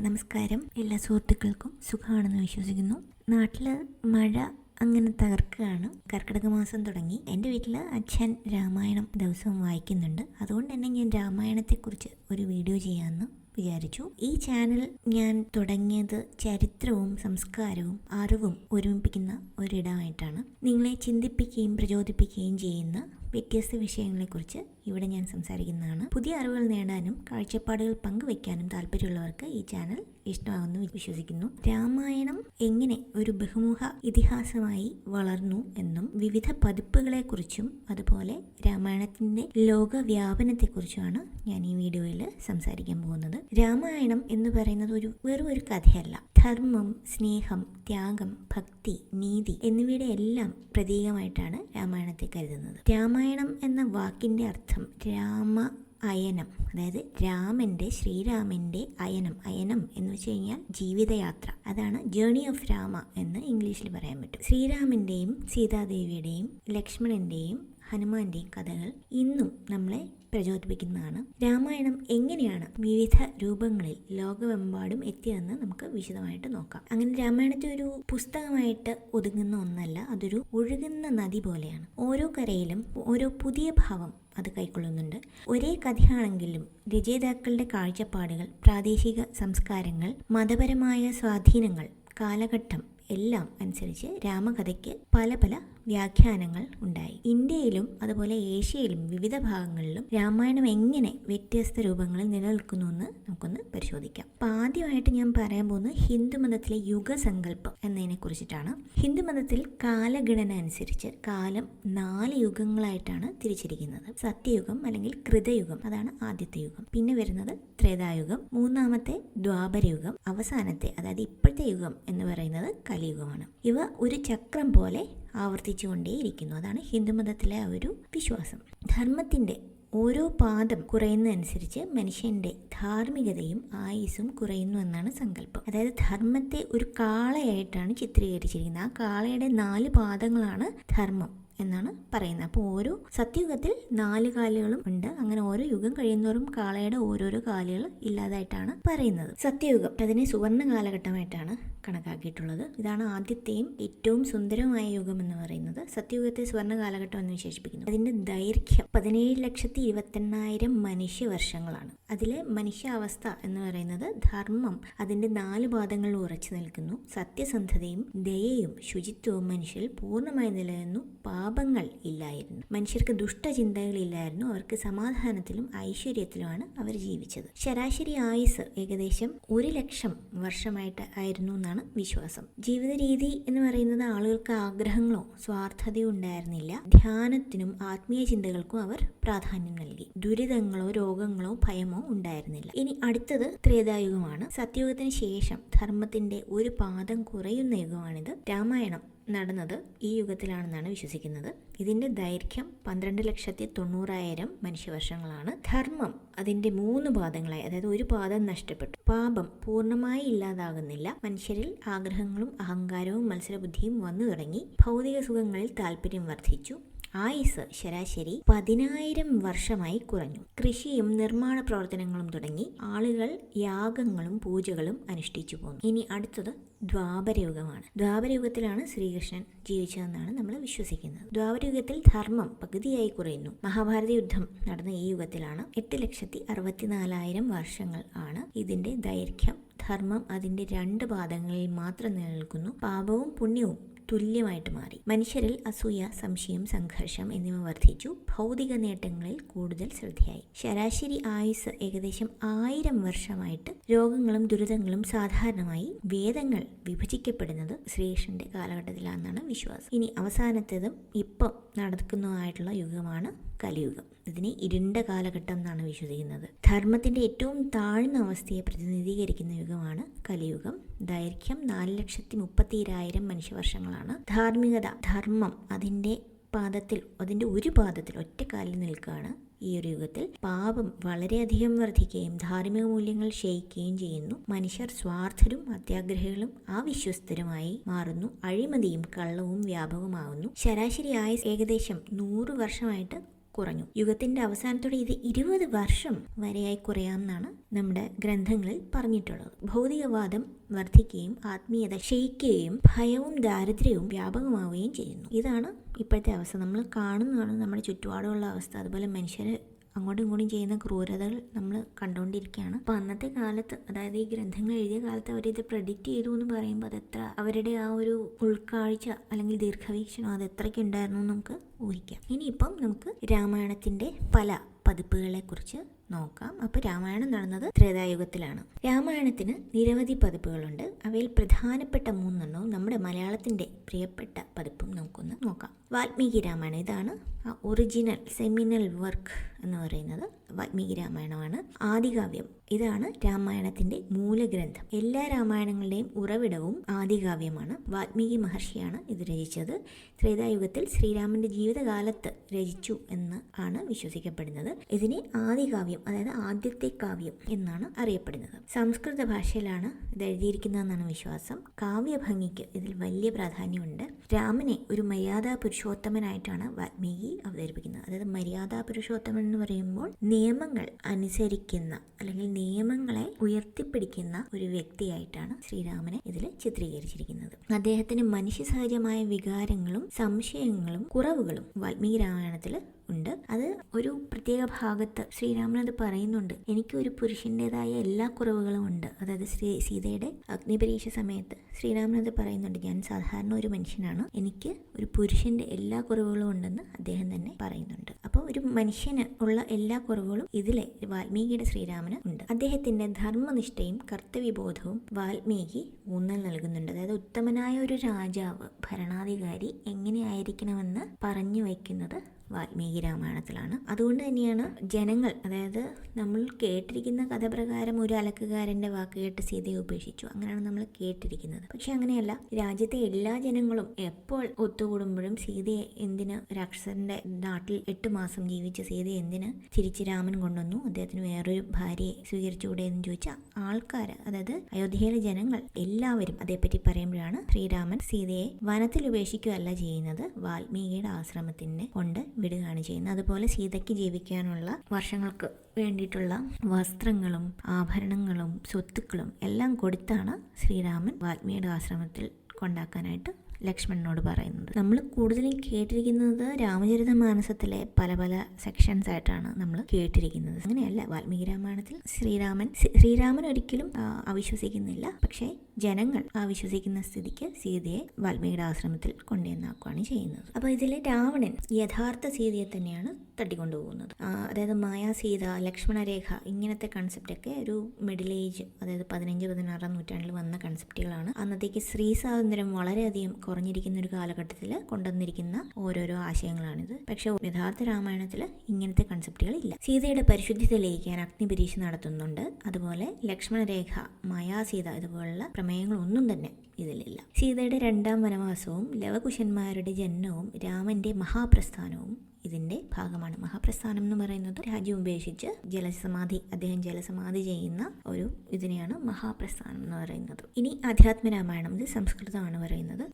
നമസ്കാരം. എല്ലാ സുഹൃത്തുക്കൾക്കും സുഖമാണെന്ന് വിശ്വസിക്കുന്നു. നാട്ടിൽ മഴ അങ്ങനെ തകർക്കുകയാണ്. കർക്കിടക മാസം തുടങ്ങി. എന്റെ വീട്ടിൽ അച്ഛൻ രാമായണം ദിവസവും വായിക്കുന്നുണ്ട്. അതുകൊണ്ട് തന്നെ ഞാൻ രാമായണത്തെക്കുറിച്ച് ഒരു വീഡിയോ ചെയ്യാമെന്ന് വിചാരിച്ചു. ഈ ചാനൽ ഞാൻ തുടങ്ങിയത് ചരിത്രവും സംസ്കാരവും അറിവും ഒരുമിപ്പിക്കുന്ന ഒരിടമായിട്ടാണ്. നിങ്ങളെ ചിന്തിപ്പിക്കുകയും പ്രചോദിപ്പിക്കുകയും ചെയ്യുന്ന വ്യത്യസ്ത വിഷയങ്ങളെക്കുറിച്ച് ഇവിടെ ഞാൻ സംസാരിക്കുന്നതാണ്. പുതിയ അറിവുകൾ നേടാനും കാഴ്ചപ്പാടുകൾ പങ്കുവയ്ക്കാനും താല്പര്യമുള്ളവർക്ക് ഈ ചാനൽ ഇഷ്ടമാകുന്നു വിശ്വസിക്കുന്നു. രാമായണം എങ്ങനെ ഒരു ബഹുമുഖ ഇതിഹാസമായി വളർന്നു എന്നും വിവിധ പതിപ്പുകളെക്കുറിച്ചും അതുപോലെ രാമായണത്തിന്റെ ലോകവ്യാപനത്തെക്കുറിച്ചുമാണ് ഞാൻ ഈ വീഡിയോയിൽ സംസാരിക്കാൻ പോകുന്നത്. രാമായണം എന്ന് പറയുന്നത് ഒരു വെറും ഒരു കഥയല്ല. ധർമ്മം സ്നേഹം ത്യാഗം ഭക്തി നീതി എന്നിവയുടെ എല്ലാം പ്രതീകമായിട്ടാണ് രാമായണത്തെ കരുതുന്നത്. രാമായണം എന്ന വാക്കിന്റെ അർത്ഥം രാമ അയനം അതായത് രാമന്റെ ശ്രീരാമന്റെ അയനം അയനം എന്ന് വെച്ച് കഴിഞ്ഞാൽ ജീവിതയാത്ര. അതാണ് ജേണി ഓഫ് രാമ എന്ന് ഇംഗ്ലീഷിൽ പറയാൻ പറ്റും. ശ്രീരാമന്റെയും സീതാദേവിയുടെയും ലക്ഷ്മണന്റെയും ഹനുമാന്റെയും കഥകൾ ഇന്നും നമ്മളെ പ്രചോദിപ്പിക്കുന്നതാണ്. രാമായണം എങ്ങനെയാണ് വിവിധ രൂപങ്ങളിൽ ലോകമെമ്പാടും എത്തിയതെന്ന് നമുക്ക് വിശദമായിട്ട് നോക്കാം. അങ്ങനെ രാമായണത്തെ ഒരു പുസ്തകമായിട്ട് ഒതുങ്ങുന്ന ഒന്നല്ല അതൊരു ഒഴുകുന്ന നദി പോലെയാണ്. ഓരോ കരയിലും ഓരോ പുതിയ ഭാവം അത് കൈക്കൊള്ളുന്നുണ്ട്. ഒരേ കഥയാണെങ്കിലും രചയിതാക്കളുടെ കാഴ്ചപ്പാടുകൾ പ്രാദേശിക സംസ്കാരങ്ങൾ മതപരമായ സ്വാധീനങ്ങൾ കാലഘട്ടം എല്ലാം അനുസരിച്ച് രാമകഥയ്ക്ക് പല പല വ്യാഖ്യാനങ്ങൾ ഉണ്ടായി. ഇന്ത്യയിലും അതുപോലെ ഏഷ്യയിലും വിവിധ ഭാഗങ്ങളിലും രാമായണം എങ്ങനെ വ്യത്യസ്ത രൂപങ്ങളിൽ നിലനിൽക്കുന്നു എന്ന് നമുക്കൊന്ന് പരിശോധിക്കാം. അപ്പം ആദ്യമായിട്ട് ഞാൻ പറയാൻ പോകുന്നത് ഹിന്ദുമതത്തിലെ യുഗസങ്കല്പം എന്നതിനെ കുറിച്ചിട്ടാണ്. ഹിന്ദുമതത്തിൽ കാലഗണന അനുസരിച്ച് കാലം നാല് യുഗങ്ങളായിട്ടാണ് തിരിച്ചിരിക്കുന്നത്. സത്യയുഗം അല്ലെങ്കിൽ കൃതയുഗം അതാണ് ആദ്യത്തെ യുഗം. പിന്നെ വരുന്നത് ത്രേതായുഗം മൂന്നാമത്തെ ദ്വാപരയുഗം അവസാനത്തെ അതായത് ഇപ്പോഴത്തെ യുഗം എന്ന് പറയുന്നത് കലിയുഗമാണ്. ഇവ ഒരു ചക്രം പോലെ ആവർത്തിച്ചുകൊണ്ടേയിരിക്കുന്നു. അതാണ് ഹിന്ദുമതത്തിലെ ഒരു വിശ്വാസം. ധർമ്മത്തിന്റെ ഓരോ പാദം കുറയുന്നതനുസരിച്ച് മനുഷ്യന്റെ ധാർമ്മികതയും ആയുസ്സും കുറയുന്നു എന്നാണ് സങ്കല്പം. അതായത് ധർമ്മത്തെ ഒരു കാളയായിട്ടാണ് ചിത്രീകരിച്ചിരിക്കുന്നത്. ആ കാളയുടെ നാല് പാദങ്ങളാണ് ധർമ്മം എന്നാണ് പറയുന്നത്. അപ്പോൾ ഓരോ സത്യയുഗത്തിൽ നാല് കാലുകളും ഉണ്ട്. അങ്ങനെ ഓരോ യുഗം കഴിയുന്നവരും കാളയുടെ ഓരോരോ കാലുകൾ ഇല്ലാതായിട്ടാണ് പറയുന്നത്. സത്യയുഗം. അതിനെ സുവർണ കാലഘട്ടമായിട്ടാണ് കണക്കാക്കിയിട്ടുള്ളത്. ഇതാണ് ആദ്യത്തെയും ഏറ്റവും സുന്ദരമായ യുഗം എന്ന് പറയുന്നത്. സത്യയുഗത്തെ സ്വർണ കാലഘട്ടം എന്ന് വിശേഷിപ്പിക്കുന്നു. അതിന്റെ ദൈർഘ്യം പതിനേഴ് ലക്ഷത്തി ഇരുപത്തെണ്ണായിരം മനുഷ്യ വർഷങ്ങളാണ് അതിലെ മനുഷ്യാവസ്ഥ എന്ന് പറയുന്നത് ധർമ്മം അതിന്റെ നാല് പാദങ്ങളിൽ ഉറച്ചു നിൽക്കുന്നു. സത്യസന്ധതയും ദയയും ശുചിത്വവും മനുഷ്യരിൽ പൂർണമായി നിലനിന്നു. പാപങ്ങൾ ഇല്ലായിരുന്നു. മനുഷ്യർക്ക് ദുഷ്ടചിന്തകളില്ലായിരുന്നു അവർക്ക് സമാധാനത്തിലും ഐശ്വര്യത്തിലുമാണ് അവർ ജീവിച്ചത്. ശരാശരി ആയുസ് ഏകദേശം ഒരു ലക്ഷം വർഷമായിട്ട് ആയിരുന്നു എന്നാണ് വിശ്വാസം. ജീവിത രീതി എന്ന് പറയുന്നത് ആളുകൾക്ക് ആഗ്രഹങ്ങളോ സ്വാർത്ഥതയോ ഉണ്ടായിരുന്നില്ല. ധ്യാനത്തിനും ആത്മീയ ചിന്തകൾക്കും അവർ പ്രാധാന്യം നൽകി. ദുരിതങ്ങളോ രോഗങ്ങളോ ഭയമോ ഉണ്ടായിരുന്നില്ല. ഇനി അടുത്തത് ത്രേതായുഗമാണ്. സത്യയുഗത്തിന് ശേഷം ധർമ്മത്തിന്റെ ഒരു പാദം കുറയുന്ന യുഗമാണിത്. രാമായണം നടന്നത് ഈ യുഗത്തിലാണെന്നാണ് വിശ്വസിക്കുന്നത്. ഇതിന്റെ ദൈർഘ്യം പന്ത്രണ്ട് ലക്ഷത്തി തൊണ്ണൂറായിരം മനുഷ്യവർഷങ്ങളാണ്. ധർമ്മം അതിന്റെ മൂന്ന് പാദങ്ങളായി അതായത് ഒരു പാദം നഷ്ടപ്പെട്ടു. പാപം പൂർണമായി ഇല്ലാതാകുന്നില്ല. മനുഷ്യരിൽ ആഗ്രഹങ്ങളും അഹങ്കാരവും മത്സരബുദ്ധിയും വന്നു തുടങ്ങി. ഭൗതിക സുഖങ്ങളിൽ താല്പര്യം വർദ്ധിച്ചു. ആയുസ് ശരാശരി പതിനായിരം വർഷമായി കുറഞ്ഞു. കൃഷിയും നിർമ്മാണ പ്രവർത്തനങ്ങളും തുടങ്ങി ആളുകൾ യാഗങ്ങളും പൂജകളും അനുഷ്ഠിച്ചു പോന്നു. ഇനി അടുത്തത് ദ്വാപരയുഗമാണ്. ദ്വാപരയുഗത്തിലാണ് ശ്രീകൃഷ്ണൻ ജീവിച്ചതെന്നാണ് നമ്മൾ വിശ്വസിക്കുന്നത്. ദ്വാപരയുഗത്തിൽ ധർമ്മം പകുതിയായി കുറയുന്നു. മഹാഭാരത യുദ്ധം നടന്ന ഈ യുഗത്തിലാണ് എട്ട് ലക്ഷത്തി അറുപത്തിനാലായിരം വർഷങ്ങൾ ആണ് ഇതിന്റെ ദൈർഘ്യം. ധർമ്മം അതിന്റെ രണ്ട് പാദങ്ങളിൽ മാത്രം നിലനിൽക്കുന്നു. പാപവും പുണ്യവും തുല്യമായിട്ട് മാറി. മനുഷ്യരിൽ അസൂയ സംശയം സംഘർഷം എന്നിവ വർദ്ധിച്ചു. ഭൗതിക നേട്ടങ്ങളിൽ കൂടുതൽ ശ്രദ്ധയായി. ശരാശരി ആയുസ് ഏകദേശം ആയിരം വർഷമായിട്ട് രോഗങ്ങളും ദുരിതങ്ങളും സാധാരണമായി വേദങ്ങൾ വിഭജിക്കപ്പെടുന്നത് ശ്രീകൃഷ്ണന്റെ കാലഘട്ടത്തിലാണെന്നാണ് വിശ്വാസം. ഇനി അവസാനത്തേതും ഇപ്പം നടക്കുന്നതായിട്ടുള്ള യുഗമാണ് കലിയുഗം. ഇതിനെ ഇരുണ്ട കാലഘട്ടം എന്നാണ് വിശ്വസിക്കുന്നത്. ധർമ്മത്തിന്റെ ഏറ്റവും താഴ്ന്ന അവസ്ഥയെ പ്രതിനിധീകരിക്കുന്ന യുഗമാണ് കലിയുഗം. ദൈർഘ്യം നാല് ലക്ഷത്തി മുപ്പത്തിരായിരം മനുഷ്യവർഷങ്ങളാണ്. ധാർമ്മികത ധർമ്മം അതിന്റെ പാദത്തിൽ അതിന്റെ ഒരു പാദത്തിൽ ഒറ്റക്കാലിൽ നിൽക്കുകയാണ് ഈ ഒരു യുഗത്തിൽ. പാപം വളരെയധികം വർദ്ധിക്കുകയും ധാർമ്മിക മൂല്യങ്ങൾ ക്ഷയിക്കുകയും ചെയ്യുന്നു. മനുഷ്യർ സ്വാർത്ഥരും അത്യാഗ്രഹികളും അവിശ്വസ്തരുമായി മാറുന്നു. അഴിമതിയും കള്ളവും വ്യാപകമാകുന്നു. ശരാശരി ആയുസ് ഏകദേശം നൂറ് വർഷമായിട്ട് കുറഞ്ഞു. യുഗത്തിന്റെ അവസാനത്തോടെ ഇത് ഇരുപത് വർഷം വരെയായി കുറയാമെന്നാണ് നമ്മുടെ ഗ്രന്ഥങ്ങളിൽ പറഞ്ഞിട്ടുള്ളത്. ഭൗതികവാദം വർദ്ധിക്കുകയും ആത്മീയത ക്ഷയിക്കുകയും ഭയവും ദാരിദ്ര്യവും വ്യാപകമാവുകയും ചെയ്യുന്നു. ഇതാണ് ഇപ്പോഴത്തെ അവസ്ഥ. നമ്മൾ കാണുന്നതാണ് നമ്മുടെ ചുറ്റുപാടുമുള്ള അവസ്ഥ. അതുപോലെ മനുഷ്യർ അങ്ങോട്ടും ഇങ്ങോട്ടും ചെയ്യുന്ന ക്രൂരതകൾ നമ്മൾ കണ്ടുകൊണ്ടിരിക്കുകയാണ്. അപ്പോൾ അന്നത്തെ കാലത്ത് അതായത് ഈ ഗ്രന്ഥങ്ങൾ എഴുതിയ കാലത്ത് അവരിത് പ്രഡിക്റ്റ് ചെയ്തു എന്ന് പറയുമ്പോൾ അത് എത്ര അവരുടെ ആ ഒരു ഉൾക്കാഴ്ച അല്ലെങ്കിൽ ദീർഘവീക്ഷണം അത് എത്രയ്ക്ക് ഉണ്ടായിരുന്നു നമുക്ക് ഊഹിക്കാം. ഇനിയിപ്പം നമുക്ക് രാമായണത്തിന്റെ പല പതിപ്പുകളെ കുറിച്ച് നോക്കാം. അപ്പോൾ രാമായണം നടന്നത് ത്രേതായുഗത്തിലാണ്. രാമായണത്തിന് നിരവധി പതിപ്പുകളുണ്ട്. അവയിൽ പ്രധാനപ്പെട്ട മൂന്നെണ്ണവും നമ്മുടെ മലയാളത്തിന്റെ പ്രിയപ്പെട്ട പതിപ്പും നമുക്കൊന്ന് നോക്കാം. വാൽമീകി രാമായണം. ഇതാണ് ആ ഒറിജിനൽ സെമിനൽ വർക്ക് എന്ന് പറയുന്നത്. വാൽമീകി രാമായണമാണ്. ആദികാവ്യം. ഇതാണ് രാമായണത്തിന്റെ മൂലഗ്രന്ഥം. എല്ലാ രാമായണങ്ങളുടെയും ഉറവിടവും ആദികാവ്യമാണ്. വാൽമീകി മഹർഷിയാണ് ഇത് രചിച്ചത്. ത്രേതായുഗത്തിൽ ശ്രീരാമന്റെ ജീവിതകാലത്ത് രചിച്ചു എന്ന് ആണ് വിശ്വസിക്കപ്പെടുന്നത്. ഇതിനെ ആദികാവ്യം അതായത് ആദ്യത്തെ കാവ്യം എന്നാണ് അറിയപ്പെടുന്നത്. സംസ്കൃത ഭാഷയിലാണ് ഇത് എഴുതിയിരിക്കുന്നതെന്നാണ് വിശ്വാസം. കാവ്യഭംഗിക്ക് ഇതിൽ വലിയ പ്രാധാന്യമുണ്ട്. രാമനെ ഒരു മര്യാദാ പുരുഷോത്തമനായിട്ടാണ് വാൽമീകി അവതരിപ്പിക്കുന്നത്. അതായത് മര്യാദാ പുരുഷോത്തമൻ എന്ന് പറയുമ്പോൾ നിയമങ്ങൾ അനുസരിക്കുന്ന അല്ലെങ്കിൽ നിയമങ്ങളെ ഉയർത്തിപ്പിടിക്കുന്ന ഒരു വ്യക്തിയായിട്ടാണ് ശ്രീരാമനെ ഇതിൽ ചിത്രീകരിച്ചിരിക്കുന്നത്. അദ്ദേഹത്തിന് മനുഷ്യ സഹജമായ വികാരങ്ങളും സംശയങ്ങളും കുറവുകളും വാൽമീകി രാമായണത്തിൽ ഉണ്ട്. അത് ഒരു പ്രത്യേക ഭാഗത്ത് ശ്രീരാമൻ അത് പറയുന്നുണ്ട്. എനിക്ക് ഒരു പുരുഷന്റെതായ എല്ലാ കുറവുകളും ഉണ്ട്. അതായത് ശ്രീ സീതയുടെ അഗ്നിപരീക്ഷ സമയത്ത് ശ്രീരാമൻ അത് പറയുന്നുണ്ട്. ഞാൻ സാധാരണ ഒരു മനുഷ്യനാണ്. എനിക്ക് ഒരു പുരുഷന്റെ എല്ലാ കുറവുകളും ഉണ്ടെന്ന് അദ്ദേഹം തന്നെ പറയുന്നുണ്ട്. അപ്പോൾ ഒരു മനുഷ്യന് ഉള്ള എല്ലാ കുറവുകളും ഇതിലെ വാൽമീകിയുടെ ശ്രീരാമന് ഉണ്ട്. അദ്ദേഹത്തിന്റെ ധർമ്മനിഷ്ഠയും കർത്തവ്യബോധവും വാൽമീകി ഊന്നൽ നൽകുന്നുണ്ട്. അതായത് ഉത്തമനായ ഒരു രാജാവ് ഭരണാധികാരി എങ്ങനെയായിരിക്കണമെന്ന് പറഞ്ഞു വയ്ക്കുന്നത് വാൽമീകി രാമായണത്തിലാണ്. അതുകൊണ്ട് തന്നെയാണ് ജനങ്ങൾ അതായത് നമ്മൾ കേട്ടിരിക്കുന്ന കഥ പ്രകാരം ഒരു അലക്കുകാരന്റെ വാക്ക് കേട്ട് സീതയെ ഉപേക്ഷിച്ചു. അങ്ങനെയാണ് നമ്മൾ കേട്ടിരിക്കുന്നത്. പക്ഷെ അങ്ങനെയല്ല. രാജ്യത്തെ എല്ലാ ജനങ്ങളും എപ്പോൾ ഒത്തുകൂടുമ്പോഴും സീതയെ എന്തിന് രാക്ഷസന്റെ നാട്ടിൽ എട്ട് മാസം ജീവിച്ച സീതയെ എന്തിന് തിരിച്ച് രാമൻ കൊണ്ടുവന്നു? അദ്ദേഹത്തിന് വേറൊരു ഭാര്യയെ സ്വീകരിച്ചുകൂടെ എന്ന് ചോദിച്ച ആൾക്കാർ അതായത് അയോധ്യയിലെ ജനങ്ങൾ എല്ലാവരും അതേപ്പറ്റി പറയുമ്പോഴാണ് ശ്രീരാമൻ സീതയെ വനത്തിൽ ഉപേക്ഷിക്കുകയല്ല ചെയ്യുന്നത് വാൽമീകിയുടെ ആശ്രമത്തിന് കൊണ്ട് വിടുകയാണ് ചെയ്യുന്നത്. അതുപോലെ സീതയ്ക്ക് ജീവിക്കാനുള്ള വർഷങ്ങൾക്ക് വേണ്ടിയിട്ടുള്ള വസ്ത്രങ്ങളും ആഭരണങ്ങളും സ്വത്തുക്കളും എല്ലാം കൊടുത്താണ് ശ്രീരാമൻ വാൽമീകിയുടെ ആശ്രമത്തിൽ കൊണ്ടാക്കാനായിട്ട് ലക്ഷ്മണനോട് പറയുന്നത്. നമ്മൾ കൂടുതലും കേട്ടിരിക്കുന്നത് രാമചരിത മാനസത്തിലെ പല പല സെക്ഷൻസ് ആയിട്ടാണ് നമ്മൾ കേട്ടിരിക്കുന്നത്. അങ്ങനെയല്ല വാൽമീകി രാമായണത്തിൽ ശ്രീരാമൻ ശ്രീരാമൻ ഒരിക്കലും അവിശ്വസിക്കുന്നില്ല. പക്ഷേ ജനങ്ങൾ അവിശ്വസിക്കുന്ന സ്ഥിതിക്ക് സീതയെ വാൽമീകിയുടെ ആശ്രമത്തിൽ കൊണ്ടുവന്നാക്കുകയാണ് ചെയ്യുന്നത്. അപ്പോൾ ഇതിലെ രാവണൻ യഥാർത്ഥ സീതയെ തന്നെയാണ് തട്ടിക്കൊണ്ടുപോകുന്നത്. അതായത് മായാ സീത ലക്ഷ്മണരേഖ ഇങ്ങനത്തെ കൺസെപ്റ്റൊക്കെ ഒരു മിഡിൽ ഏജ് അതായത് പതിനഞ്ച് പതിനാറാം നൂറ്റാണ്ടിൽ വന്ന കൺസെപ്റ്റുകളാണ് അന്നത്തേക്ക് സ്ത്രീ സ്വാതന്ത്ര്യം വളരെയധികം കുറഞ്ഞിരിക്കുന്ന ഒരു കാലഘട്ടത്തിൽ കൊണ്ടുവന്നിരിക്കുന്ന ഓരോരോ ആശയങ്ങളാണിത്. പക്ഷേ യഥാർത്ഥ രാമായണത്തിൽ ഇങ്ങനത്തെ കൺസെപ്റ്റുകൾ ഇല്ല. സീതയുടെ പരിശുദ്ധി തെളിയിക്കാൻ അഗ്നിപരീക്ഷ നടത്തുന്നുണ്ട്. അതുപോലെ ലക്ഷ്മണരേഖ മായാസീത ഇതുപോലുള്ള പ്രമേയങ്ങളൊന്നും തന്നെ ഇതിലില്ല. സീതയുടെ രണ്ടാം വനവാസവും ലവകുശന്മാരുടെ ജനനവും രാമന്റെ മഹാപ്രസ്ഥാനവും ഇതിന്റെ ഭാഗമാണ്. മഹാപ്രസ്ഥാനം എന്ന് പറയുന്നത് രാജ്യം ഉപേക്ഷിച്ച് ജലസമാധി അദ്ദേഹം ജലസമാധി ചെയ്യുന്ന ഒരു ഇതിനെയാണ് മഹാപ്രസ്ഥാനം എന്ന് പറയുന്നത്. ഇനി അധ്യാത്മ രാമായണം ഇത് സംസ്കൃതമാണ് പറയുന്നത്.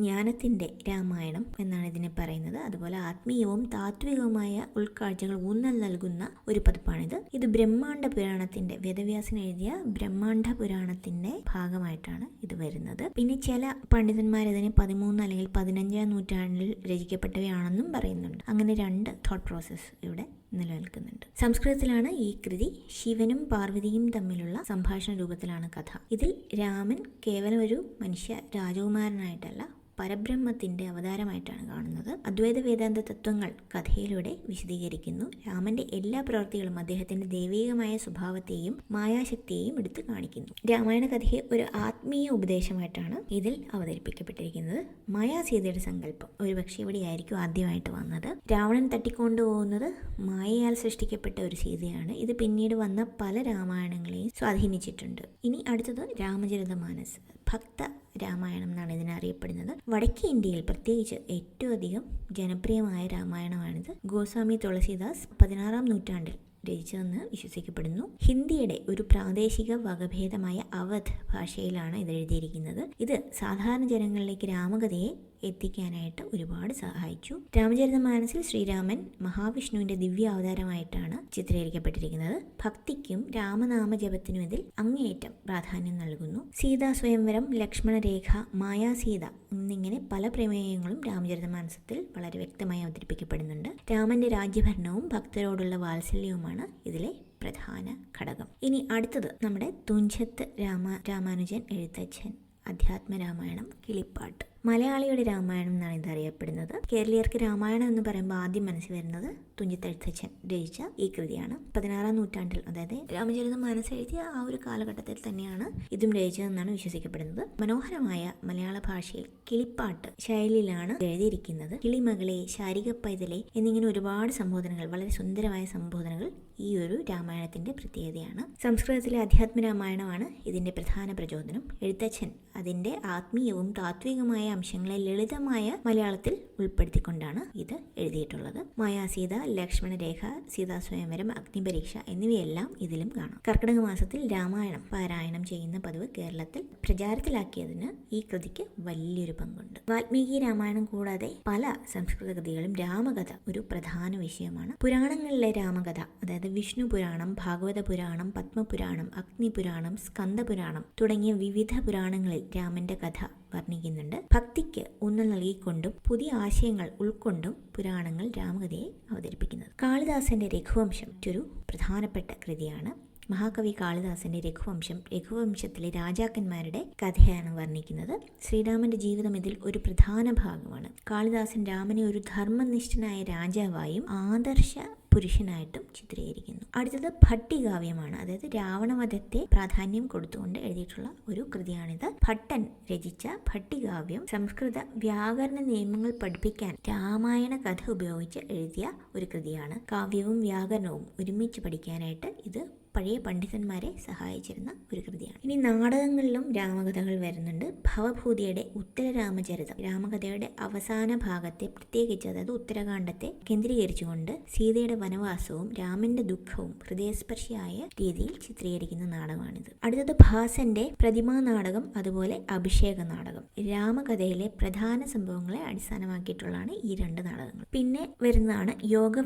ജ്ഞാനത്തിന്റെ രാമായണം എന്നാണ് ഇതിനെ പറയുന്നത്. അതുപോലെ ആത്മീയവും താത്വികവുമായ ഉൾക്കാഴ്ചകൾ ഊന്നൽ നൽകുന്ന ഒരു പതിപ്പാണിത്. ഇത് ബ്രഹ്മാണ്ഡ പുരാണത്തിന്റെ വേദവ്യാസൻ എഴുതിയ ബ്രഹ്മാണ്ഡ പുരാണത്തിന്റെ ഭാഗമായിട്ടാണ് ഇത് വരുന്നത്. പിന്നെ ചില പണ്ഡിതന്മാർ ഇതിനെ പതിമൂന്ന് അല്ലെങ്കിൽ പതിനഞ്ചാം നൂറ്റാണ്ടിൽ രചിക്കപ്പെട്ടവയാണെന്നും പറയുന്നുണ്ട്. അങ്ങനെ രണ്ട് തോട്ട് പ്രോസസ്സ് ഇവിടെ നിലനിൽക്കുന്നുണ്ട്. സംസ്കൃതത്തിലാണ് ഈ കൃതി ശിവനും പാർവതിയും തമ്മിലുള്ള സംഭാഷണ രൂപത്തിലാണ് കഥ. ഇതിൽ രാമൻ കേവലം ഒരു മനുഷ്യ രാജകുമാരനായിട്ടല്ല പരബ്രഹ്മത്തിന്റെ അവതാരമായിട്ടാണ് കാണുന്നത്. അദ്വൈത വേദാന്ത തത്വങ്ങൾ കഥയിലൂടെ വിശദീകരിക്കുന്നു. രാമന്റെ എല്ലാ പ്രവൃത്തികളും അദ്ദേഹത്തിന്റെ ദൈവികമായ സ്വഭാവത്തെയും മായാശക്തിയെയും എടുത്തു കാണിക്കുന്നു. രാമായണ കഥയെ ഒരു ആത്മീയ ഉപദേശമായിട്ടാണ് ഇതിൽ അവതരിപ്പിക്കപ്പെട്ടിരിക്കുന്നത്. മായാസീതയുടെ സങ്കല്പം. ഒരുപക്ഷെ ഇവിടെയായിരിക്കും ആദ്യമായിട്ട് വന്നത്. രാവണൻ തട്ടിക്കൊണ്ടുപോകുന്നത് മായയാൽ സൃഷ്ടിക്കപ്പെട്ട ഒരു സീതയാണ്. ഇത് പിന്നീട് വന്ന പല രാമായണങ്ങളെയും സ്വാധീനിച്ചിട്ടുണ്ട്. ഇനി അടുത്തത് രാമചരിത മാനസ് ഭക്ത രാമായണം എന്നാണ് ഇതിനറിയപ്പെടുന്നത്. വടക്കേ ഇന്ത്യയിൽ പ്രത്യേകിച്ച് ഏറ്റവും അധികം ജനപ്രിയമായ രാമായണമാണിത്. ഗോസ്വാമി തുളസിദാസ് പതിനാറാം നൂറ്റാണ്ടിൽ രചിച്ചതെന്ന് വിശ്വസിക്കപ്പെടുന്നു. ഹിന്ദിയുടെ ഒരു പ്രാദേശിക വകഭേദമായ അവധ് ഭാഷയിലാണ് ഇത് എഴുതിയിരിക്കുന്നത്. ഇത് സാധാരണ ജനങ്ങളിലേക്ക് രാമകഥയെ എത്തിക്കാനായിട്ട് ഒരുപാട് സഹായിച്ചു. രാമചരിതമാനസിൽ ശ്രീരാമൻ മഹാവിഷ്ണുവിന്റെ ദിവ്യ അവതാരമായിട്ടാണ് ചിത്രീകരിക്കപ്പെട്ടിരിക്കുന്നത്. ഭക്തിക്കും രാമനാമ ജപത്തിനും ഇതിൽ അങ്ങേയറ്റം പ്രാധാന്യം നൽകുന്നു. സീതാ സ്വയംവരം ലക്ഷ്മണരേഖ മായാസീത എന്നിങ്ങനെ പല പ്രമേയങ്ങളും രാമചരിതമാനസത്തിൽ വളരെ വ്യക്തമായി അവതരിപ്പിക്കപ്പെടുന്നുണ്ട്. രാമന്റെ രാജ്യഭരണവും ഭക്തരോടുള്ള വാത്സല്യവുമാണ് ഇതിലെ പ്രധാന ഘടകം. ഇനി അടുത്തത് നമ്മുടെ തുഞ്ചത്ത് രാമ രാമാനുജൻ എഴുത്തച്ഛൻ അധ്യാത്മരാമായണം കിളിപ്പാട്ട്. മലയാളിയുടെ രാമായണം എന്നാണ് ഇത് അറിയപ്പെടുന്നത് കേരളീയർക്ക് രാമായണം എന്ന് പറയുമ്പോൾ ആദ്യം മനസ്സിൽ വരുന്നത് തുഞ്ചത്തെഴുത്തച്ഛൻ രചിച്ച ഈ കൃതിയാണ്. പതിനാറാം നൂറ്റാണ്ടിൽ അതായത് രാമചരിതം മനസ്സെഴുതിയ ആ ഒരു കാലഘട്ടത്തിൽ തന്നെയാണ് ഇതും രചിച്ചതെന്നാണ് വിശ്വസിക്കപ്പെടുന്നത്. മനോഹരമായ മലയാള ഭാഷയിൽ കിളിപ്പാട്ട് ശൈലിയിലാണ് എഴുതിയിരിക്കുന്നത്. കിളിമകളെ ശാരിക പൈതലെ എന്നിങ്ങനെ ഒരുപാട് സംബോധനകൾ വളരെ സുന്ദരമായ സംബോധനകൾ ഈ ഒരു രാമായണത്തിന്റെ പ്രത്യേകതയാണ്. സംസ്കൃതത്തിലെ അധ്യാത്മ രാമായണമാണ് ഇതിന്റെ പ്രധാന പ്രചോദനം. എഴുത്തച്ഛൻ അതിന്റെ ആത്മീയവും താത്വികമായ അംശങ്ങളെ ലളിതമായ മലയാളത്തിൽ ഉൾപ്പെടുത്തിക്കൊണ്ടാണ് ഇത് എഴുതിയിട്ടുള്ളത്. മായാസീത ലക്ഷ്മണരേഖ സീതാ സ്വയംവരം അഗ്നിപരീക്ഷ എന്നിവയെല്ലാം ഇതിലും കാണാം. കർക്കിടക മാസത്തിൽ രാമായണം പാരായണം ചെയ്യുന്ന പതിവ് കേരളത്തിൽ പ്രചാരത്തിലാക്കിയതിന് ഈ കൃതിക്ക് വലിയൊരു പങ്കുണ്ട്. വാൽമീകി രാമായണം കൂടാതെ പല സംസ്കൃത കൃതികളും രാമകഥ ഒരു പ്രധാന വിഷയമാണ്. പുരാണങ്ങളിലെ രാമകഥ അതായത് വിഷ്ണു പുരാണം ഭാഗവത പുരാണം പത്മപുരാണം അഗ്നിപുരാണം സ്കന്ദപുരാണം തുടങ്ങിയ വിവിധ പുരാണങ്ങളിൽ രാമന്റെ കഥ വർണിക്കുന്നുണ്ട്. ഭക്തിക്ക് ഊന്നൽ നൽകിക്കൊണ്ടും പുതിയ ആശയങ്ങൾ ഉൾക്കൊണ്ടും പുരാണങ്ങൾ രാമകഥയെ അവതരിപ്പിക്കുന്നത്. കാളിദാസന്റെ രഘുവംശം ഒരു പ്രധാനപ്പെട്ട കൃതിയാണ്. മഹാകവി കാളിദാസന്റെ രഘുവംശം രഘുവംശത്തിലെ രാജാക്കന്മാരുടെ കഥയാണ് വർണിക്കുന്നത്. ശ്രീരാമന്റെ ജീവിതം ഇതിൽ ഒരു പ്രധാന ഭാഗമാണ്. കാളിദാസൻ രാമനെ ഒരു ധർമ്മനിഷ്ഠനായ രാജാവായും ആദർശ പുരുഷനായിട്ടും ചിത്രീകരിക്കുന്നു. അടുത്തത് ഭട്ടികാവ്യമാണ്. അതായത് രാവണവധത്തെ പ്രാധാന്യം കൊടുത്തുകൊണ്ട് എഴുതിയിട്ടുള്ള ഒരു കൃതിയാണിത്. ഭട്ടൻ രചിച്ച ഭട്ടികാവ്യം സംസ്കൃത വ്യാകരണ നിയമങ്ങൾ പഠിപ്പിക്കാൻ രാമായണ കഥ ഉപയോഗിച്ച് എഴുതിയ ഒരു കൃതിയാണ്. കാവ്യവും വ്യാകരണവും ഒരുമിച്ച് പഠിക്കാനായിട്ട് ഇത് പഴയ പണ്ഡിതന്മാരെ സഹായിച്ചിരുന്ന ഒരു കൃതിയാണ്. ഇനി നാടകങ്ങളിലും രാമകഥകൾ വരുന്നുണ്ട്. ഭവഭൂതിയുടെ ഉത്തര രാമചരിതം രാമകഥയുടെ അവസാന ഭാഗത്തെ പ്രത്യേകിച്ച് അതായത് ഉത്തരകാണ്ഡത്തെ കേന്ദ്രീകരിച്ചുകൊണ്ട് സീതയുടെ വനവാസവും രാമന്റെ ദുഃഖവും ഹൃദയസ്പർശിയായ രീതിയിൽ ചിത്രീകരിക്കുന്ന നാടകമാണിത്. അടുത്തത് ഭാസന്റെ പ്രതിമാ നാടകം അതുപോലെ അഭിഷേക നാടകം. രാമകഥയിലെ പ്രധാന സംഭവങ്ങളെ അടിസ്ഥാനമാക്കിയിട്ടുള്ളതാണ് ഈ രണ്ട് നാടകങ്ങൾ. പിന്നെ വരുന്നതാണ് യോഗ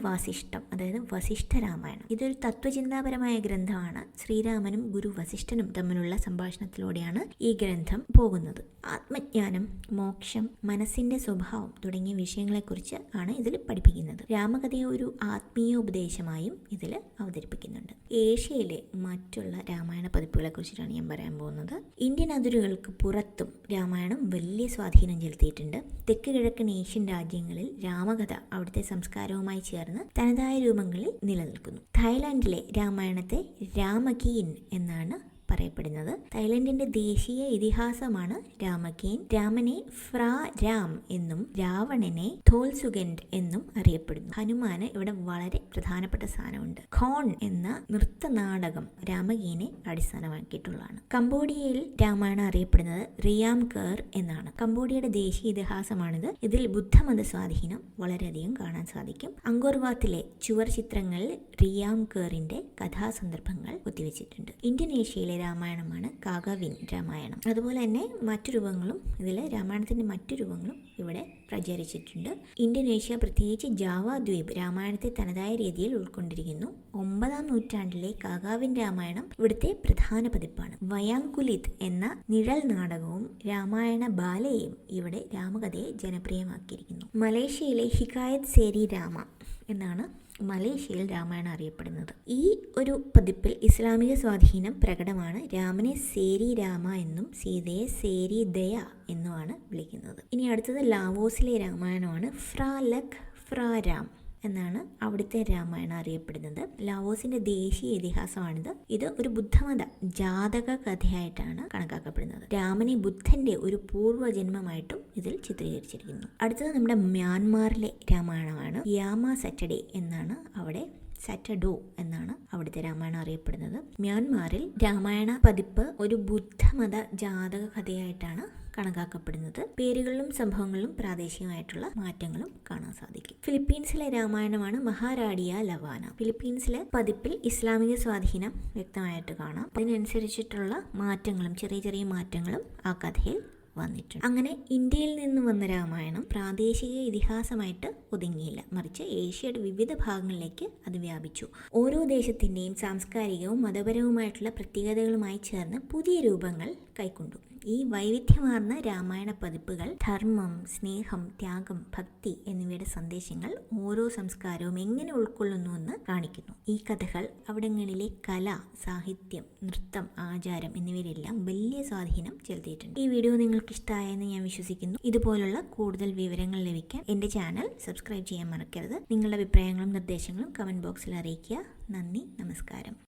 അതായത് വസിഷ്ഠ രാമായണം. ഇതൊരു തത്വചിന്താപരമായ ഗ്രന്ഥമാണ്. ശ്രീരാമനും ഗുരു വസിഷ്ഠനും തമ്മിലുള്ള സംഭാഷണത്തിലൂടെയാണ് ഈ ഗ്രന്ഥം പോകുന്നത്. ആത്മജ്ഞാനം മോക്ഷം മനസ്സിന്റെ സ്വഭാവം തുടങ്ങിയ വിഷയങ്ങളെക്കുറിച്ച് ആണ് ഇതിൽ പഠിപ്പിക്കുന്നത്. രാമകഥയെ ഒരു ആത്മീയ ഉപദേശമായും ഇതിൽ അവതരിപ്പിക്കുന്നുണ്ട്. ഏഷ്യയിലെ മറ്റുള്ള രാമായണ പതിപ്പുകളെ കുറിച്ചിട്ടാണ് ഞാൻ പറയാൻ പോകുന്നത്. ഇന്ത്യൻ അതിരുകൾക്ക് പുറത്തും രാമായണം വലിയ സ്വാധീനം ചെലുത്തിയിട്ടുണ്ട്. തെക്ക് കിഴക്കൻ ഏഷ്യൻ രാജ്യങ്ങളിൽ രാമകഥ അവിടുത്തെ സംസ്കാരവുമായി ചേർന്ന് തനതായ രൂപങ്ങളിൽ നിലനിൽക്കുന്നു. തായ്ലാന്റിലെ രാമായണത്തെ രാമകീൻ എന്നാണ് പറയപ്പെടുന്നത്. തായ്ലൻഡിന്റെ ദേശീയ ഇതിഹാസമാണ് രാമകേൻ. രാമനെ ഫ്രാ രാം എന്നും രാവണനെ ധോൽസുഗൻഡ് എന്നും അറിയപ്പെടുന്നു. ഹനുമാന് ഇവിടെ വളരെ പ്രധാനപ്പെട്ട സ്ഥാനമുണ്ട്. ഖോൺ എന്ന നൃത്തനാടകം രാമകീനെ അടിസ്ഥാനമാക്കിയിട്ടുള്ളതാണ്. കംബോഡിയയിൽ രാമായണം അറിയപ്പെടുന്നത് റിയാം കർ എന്നാണ്. കംബോഡിയയുടെ ദേശീയ ഇതിഹാസമാണിത്. ഇതിൽ ബുദ്ധമത സ്വാധീനം വളരെയധികം കാണാൻ സാധിക്കും. അങ്കോർവാത്തിലെ ചുവർ ചിത്രങ്ങളിൽ റിയാം കറിന്റെ കഥാസന്ദർഭങ്ങൾ ഒത്തിവെച്ചിട്ടുണ്ട്. ഇന്തോനേഷ്യയിലെ രാമായണമാണ് കാഗവിൻ രാമായണം. അതുപോലെ തന്നെ മറ്റു രൂപങ്ങളും ഇതിൽ രാമായണത്തിന്റെ മറ്റു രൂപങ്ങളും ഇവിടെ പ്രചരിച്ചിട്ടുണ്ട്. ഇന്തോനേഷ്യ പ്രത്യേകിച്ച് ജാവ ദ്വീപ് രാമായണത്തെ തനതായ രീതിയിൽ ഉൾക്കൊണ്ടിരിക്കുന്നു. ഒമ്പതാം നൂറ്റാണ്ടിലെ കാകാവിൻ രാമായണം ഇവിടുത്തെ പ്രധാന പതിപ്പാണ്. വയാങ്കുലിത് എന്ന നിഴൽ നാടകവും രാമായണ ബാലയും ഇവിടെ രാമകഥയെ ജനപ്രിയമാക്കിയിരിക്കുന്നു. മലേഷ്യയിലെ ഹിക്കായത് സേരി രാമ എന്നാണ് മലേഷ്യയിൽ രാമായണം അറിയപ്പെടുന്നത്. ഈ ഒരു പതിപ്പിൽ ഇസ്ലാമിക സ്വാധീനം പ്രകടമാണ്. രാമനെ സേരി രാമ എന്നും സീതയെ സേരി ദയ എന്നുമാണ് വിളിക്കുന്നത്. ഇനി അടുത്തത് ലാവോസിലെ രാമായണമാണ്. ഫ്രാ ലക് ഫ്രാ രാം. എന്നാണ് അവിടുത്തെ രാമായണം അറിയപ്പെടുന്നത്. ലാവോസിന്റെ ദേശീയ ഇതിഹാസമാണിത്. ഇത് ഒരു ബുദ്ധമത ജാതക കഥയായിട്ടാണ് കണക്കാക്കപ്പെടുന്നത്. രാമനെ ബുദ്ധന്റെ ഒരു പൂർവജന്മമായിട്ടും ഇതിൽ ചിത്രീകരിച്ചിരിക്കുന്നു. അടുത്തത് നമ്മുടെ മ്യാൻമാറിലെ രാമായണമാണ്. യാമ സാറ്റർഡേ എന്നാണ് അവിടെ സാറ്റഡോ എന്നാണ് അവിടുത്തെ രാമായണം അറിയപ്പെടുന്നത്. മ്യാൻമാറിൽ രാമായണ പതിപ്പ് ഒരു ബുദ്ധമത ജാതക കഥയായിട്ടാണ് കണക്കാക്കപ്പെടുന്നത്. പേരുകളിലും സംഭവങ്ങളിലും പ്രാദേശികമായിട്ടുള്ള മാറ്റങ്ങളും കാണാൻ സാധിക്കും. ഫിലിപ്പീൻസിലെ രാമായണമാണ് മഹാരാഡിയ ലവാന. ഫിലിപ്പീൻസിലെ പതിപ്പിൽ ഇസ്ലാമിക സ്വാധീനം വ്യക്തമായിട്ട് കാണാം. അതിനനുസരിച്ചിട്ടുള്ള മാറ്റങ്ങളും ചെറിയ ചെറിയ മാറ്റങ്ങളും ആ കഥയിൽ വന്നിട്ടുണ്ട്. അങ്ങനെ ഇന്ത്യയിൽ നിന്ന് വന്ന രാമായണം പ്രാദേശിക ഇതിഹാസമായിട്ട് ഒതുങ്ങിയില്ല. മറിച്ച് ഏഷ്യയുടെ വിവിധ ഭാഗങ്ങളിലേക്ക് അത് വ്യാപിച്ചു. ഓരോ ദേശത്തിന്റെയും സാംസ്കാരികവും മതപരവുമായിട്ടുള്ള പ്രത്യേകതകളുമായി ചേർന്ന് പുതിയ രൂപങ്ങൾ കൈക്കൊണ്ടു. ഈ വൈവിധ്യമാർന്ന രാമായണ പതിപ്പുകൾ ധർമ്മം സ്നേഹം ത്യാഗം ഭക്തി എന്നിവയുടെ സന്ദേശങ്ങൾ ഓരോ സംസ്കാരവും എങ്ങനെ ഉൾക്കൊള്ളുന്നുവെന്ന് കാണിക്കുന്നു. ഈ കഥകൾ അവിടങ്ങളിലെ കല സാഹിത്യം നൃത്തം ആചാരം എന്നിവയിലെല്ലാം വലിയ സ്വാധീനം ചെലുത്തിയിട്ടുണ്ട്. ഈ വീഡിയോ നിങ്ങൾക്ക് ഇഷ്ടമായെന്ന് ഞാൻ വിശ്വസിക്കുന്നു. ഇതുപോലുള്ള കൂടുതൽ വിവരങ്ങൾ ലഭിക്കാൻ എന്റെ ചാനൽ സബ്സ്ക്രൈബ് ചെയ്യാൻ മറക്കരുത്. നിങ്ങളുടെ അഭിപ്രായങ്ങളും നിർദ്ദേശങ്ങളും കമന്റ് ബോക്സിൽ അറിയിക്കുക. നന്ദി നമസ്കാരം.